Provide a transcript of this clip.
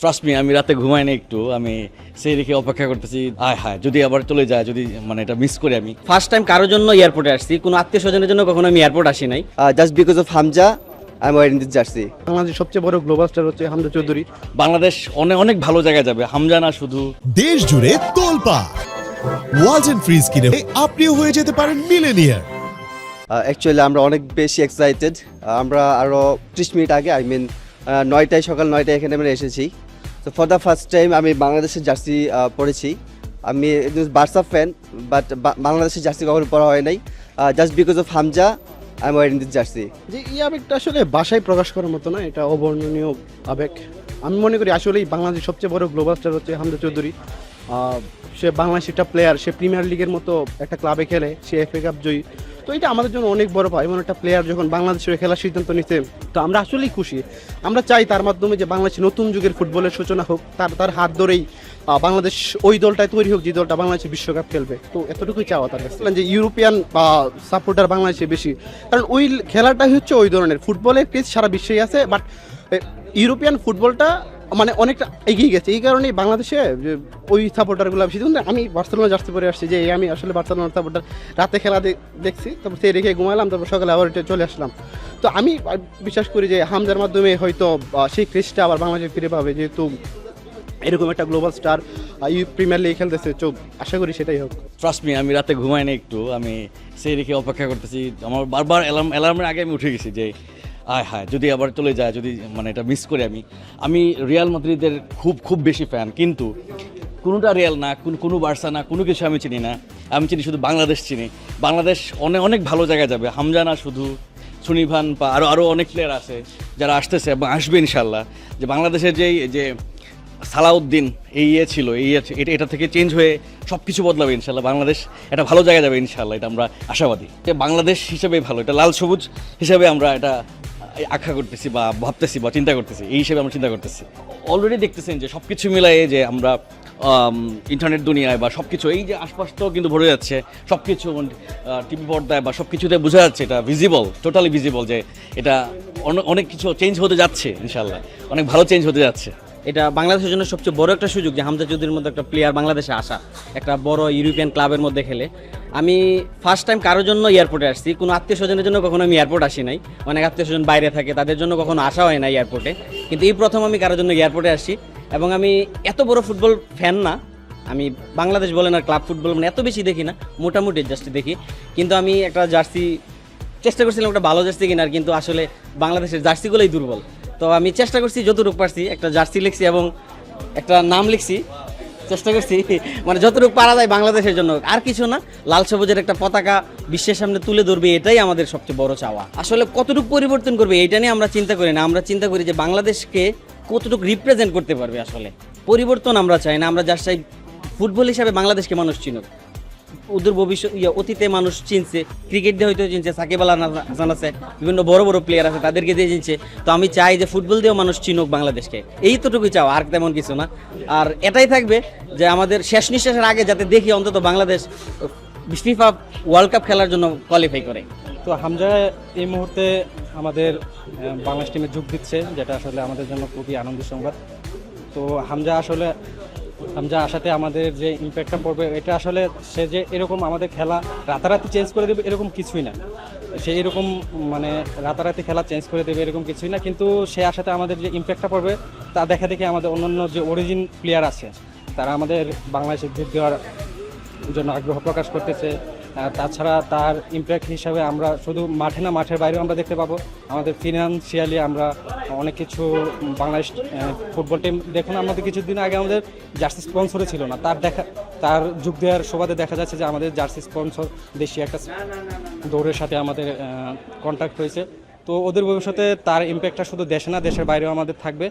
Trust me আমি রাতে ঘুমাই না একটু আমি সেই রেখে অপেক্ষা করতেছি আয় হায় যদি আবার চলে যায় যদি মানে এটা মিস করি আমি। ফার্স্ট টাইম কারোর জন্য এয়ারপোর্টে আসছি কোনো আত্মীয় স্বজনের জন্য কখনো আমি এয়ারপোর্ট আসি নাই। Just just because of Hamza, I'm wearing this বাংলাদেশের সবচেয়ে বড় গ্লোবাল স্টার হচ্ছে হামজা চৌধুরী। বাংলাদেশ অনেক অনেক ভালো জায়গায় যাবে হামজানা শুধু। দেশ জুড়ে তোলপা। ওয়ালটন ফ্রিজ কিনে আপনিও হয়ে যেতে পারেন মিলেনিয়ার অ্যাকচুয়ালি আমরা অনেক বেশি এক্সাইটেড আমরা আরও ত্রিশ মিনিট আগে আই মিন নয়টায় সকাল নয়টায় এখানে আমরা এসেছি। তো ফর দ্য ফার্স্ট টাইম আমি বাংলাদেশের জার্সি পরেছি। আমি বার্সা ফ্যান বাট বাংলাদেশের জার্সি কখনো পরা হয় নাই। Just because of Hamza I am wearing this jersey যে এই আবেগটা আসলে ভাষায় প্রকাশ করার মতো না, এটা অবর্ণনীয় আবেগ। আমি মনে করি আসলেই বাংলাদেশের সবচেয়ে বড় গ্লোবাল স্টার হচ্ছে হামজা চৌধুরী। সে বাংলাদেশের একটা প্লেয়ার সে প্রিমিয়ার লিগের মতো একটা ক্লাবে খেলে, সে এফএ কাপ জয়ী। তো এটা আমাদের জন্য অনেক বড় পায় এমন একটা প্লেয়ার যখন বাংলাদেশের খেলার সিদ্ধান্ত নিতে তো আমরা আসলেই খুশি। আমরা চাই তার মাধ্যমে যে বাংলাদেশের নতুন যুগের ফুটবলের সূচনা হোক, তার তার হাত ধরেই বাংলাদেশ ওই দলটায় তৈরি হোক যে দলটা বাংলাদেশে বিশ্বকাপ খেলবে। তো এতটুকুই চাওয়া তার কাছে যে ইউরোপিয়ান সাপোর্টার বাংলাদেশে বেশি। কারণ ওই খেলাটাই হচ্ছে ওই ধরনের। ফুটবলের ক্রেজ সারা বিশ্বেই আছে বাট ইউরোপিয়ান ফুটবলটা মানে অনেকটা এগিয়ে গেছে। এই কারণেই বাংলাদেশে যে ওই সাপোর্টারগুলো বেশি। আমি বার্সেলোনা জার্সি পরে আসছি, যে আমি আসলে বার্সেলোনার সাপোর্টার রাতে খেলা দেখছি, তারপর সেই রেখে ঘুমালাম তারপর সকালে আবার চলে আসলাম। তো আমি বিশ্বাস করি যে হামজার মাধ্যমে হয়তো সেই ক্রেজটা আবার বাংলাদেশে ফিরে পাবে, যেহেতু এরকম একটা global star you premier league খেলতেছে। তো আশা করি সেটাই হোক। ট্রাস্ট মি আমি রাতে ঘুমাই না একটু। আমি সেই রেখে অপেক্ষা করতেছি। আমার বারবার অ্যালার্ম অ্যালার্মের আগে আমি উঠে গেছি যে আয় হায়, যদি আবার চলে যায়, যদি মানে এটা মিস করি আমি। আমি রিয়াল মাদ্রিদের খুব খুব বেশি ফ্যান কিন্তু কোনোটা রিয়াল না, কোন, কোনো বার্সা না, কোনো কিছু আমি চিনি না। আমি চিনি শুধু বাংলাদেশ চিনি। বাংলাদেশ অনেক অনেক ভালো জায়গায় যাবে। হামজানা শুধু সুনিভান বা আরও আরও অনেক প্লেয়ার আছে যারা আসতেছে এবং আসবে ইনশাল্লাহ যে বাংলাদেশের যেই, যে সালাউদ্দিন, এই ইয়ে ছিল, এই ইয়ে এটা এটা থেকে চেঞ্জ হয়ে সব কিছু বদলাবে ইনশাল্লাহ বাংলাদেশ এটা ভালো জায়গায় যাবে ইনশাল্লাহ এটা আমরা আশাবাদী। যে বাংলাদেশ হিসেবে ভালো, এটা লাল সবুজ হিসেবে আমরা এটা আশা করতেছি বা ভাবতেছি বা চিন্তা করতেছি, এই হিসেবে আমরা চিন্তা করতেছি। অলরেডি দেখতেছেন যে সব কিছু মিলাই যে আমরা ইন্টারনেট দুনিয়ায় বা সব কিছু এই যে আশপাশটাও কিন্তু ভরে যাচ্ছে সব কিছু টিভি পর্দায় বা সব কিছুতে বোঝা যাচ্ছে, এটা ভিজিবল টোটালি ভিজিবল যে এটা অনেক কিছু চেঞ্জ হতে যাচ্ছে ইনশাল্লাহ অনেক ভালো চেঞ্জ হতে যাচ্ছে। এটা বাংলাদেশের জন্য সবচেয়ে বড় একটা সুযোগ যে হামজা চৌধুরীর মতো একটা প্লেয়ার বাংলাদেশে আসা, একটা বড় ইউরোপিয়ান ক্লাবের মধ্যে খেলে। আমি ফার্স্ট টাইম কারোর জন্য এয়ারপোর্টে আসছি, কোনো আত্মীয় স্বজনের জন্য কখনো আমি এয়ারপোর্ট আসি নাই। অনেক আত্মীয় স্বজন বাইরে থাকে, তাদের জন্য কখনো আসা হয় না এয়ারপোর্টে কিন্তু এই প্রথম আমি কারোর জন্য এয়ারপোর্টে আসছি এবং আমি এত বড় ফুটবল ফ্যান না, আমি বাংলাদেশ বলেন আর ক্লাব ফুটবল মানে এত বেশি দেখি না, মোটামুটি জাস্ট দেখি। কিন্তু আমি একটা জার্সি চেষ্টা করছিলাম একটা ভালো জার্সি কেনার, কিন্তু আসলে বাংলাদেশের জার্সিগুলোই দুর্বল। তো আমি চেষ্টা করছি যতটুকু পারছি, একটা জার্সি লিখছি এবং একটা নাম লিখছি। চেষ্টা করছি মানে যতটুকু পারা যায় বাংলাদেশের জন্য। আর কিছু না, লাল সবুজের একটা পতাকা বিশ্বের সামনে তুলে ধরবে, এটাই আমাদের সবচেয়ে বড় চাওয়া। আসলে কতটুকু পরিবর্তন করবে, এটা নিয়ে আমরা চিন্তা করি না। আমরা চিন্তা করি যে বাংলাদেশকে কতটুকু রিপ্রেজেন্ট করতে পারবে আসলে। পরিবর্তন আমরা চাই না, আমরা যার চাই ফুটবল হিসাবে বাংলাদেশকে মানুষ চিনুক। উদূর ভবিষ্যৎ ইয়ে অতীতে মানুষ চিনছে ক্রিকেট দিয়ে হয়তো চিনছে, সাকিব আল হাসান আছে বিভিন্ন বড় বড় প্লেয়ার আছে, তাদেরকে দিয়ে চিনছে। তো আমি চাই যে ফুটবল দিয়েও মানুষ চিনুক বাংলাদেশকে। এইতটুকুই চাও, আর তেমন কিছু না। আর এটাই থাকবে যে আমাদের শেষ নিঃশ্বাসের আগে যাতে দেখি অন্তত বাংলাদেশ ফিফা ওয়ার্ল্ড কাপ খেলার জন্য কোয়ালিফাই করে। তো হামজা, এই মুহূর্তে আমাদের বাংলাদেশ টিমে যোগ দিচ্ছে, যেটা আসলে আমাদের জন্য খুবই আনন্দের সংবাদ। তো হামজা, আসলে হামজা আসাতে আমাদের যে ইম্প্যাক্টটা পড়বে, এটা আসলে সে যে এরকম আমাদের খেলা রাতারাতি চেঞ্জ করে দেবে এরকম কিছুই না। সে এরকম মানে রাতারাতি খেলা চেঞ্জ করে দেবে এরকম কিছুই না, কিন্তু সে আসাতে আমাদের যে ইম্প্যাক্টটা পড়বে, তা দেখা দেখে আমাদের অন্যান্য যে অরিজিন প্লেয়ার আছে, তারা আমাদের বাংলাদেশে যোগ দেওয়ার জন্য আগ্রহ প্রকাশ করতেছে। তাছাড়া তার ইম্প্যাক্ট হিসাবে আমরা শুধু মাঠে না, মাঠের বাইরেও আমরা দেখতে পাবো। আমাদের ফিনান্সিয়ালি আমরা অনেক কিছু বাংলাদেশ ফুটবল টিম দেখুন, আমাদের কিছুদিন আগে আমাদের জার্সি স্পন্সরে ছিল না। তার দেখা, তার যুগ দেওয়ার সুবাদে দেখা যাচ্ছে যে আমাদের জার্সি স্পন্সর দেশি একটা দৌড়ের সাথে আমাদের কন্ট্যাক্ট হয়েছে। তো ওদের ভবিষ্যতে তার ইম্প্যাক্টটা শুধু দেশে না, দেশের বাইরেও আমাদের থাকবে।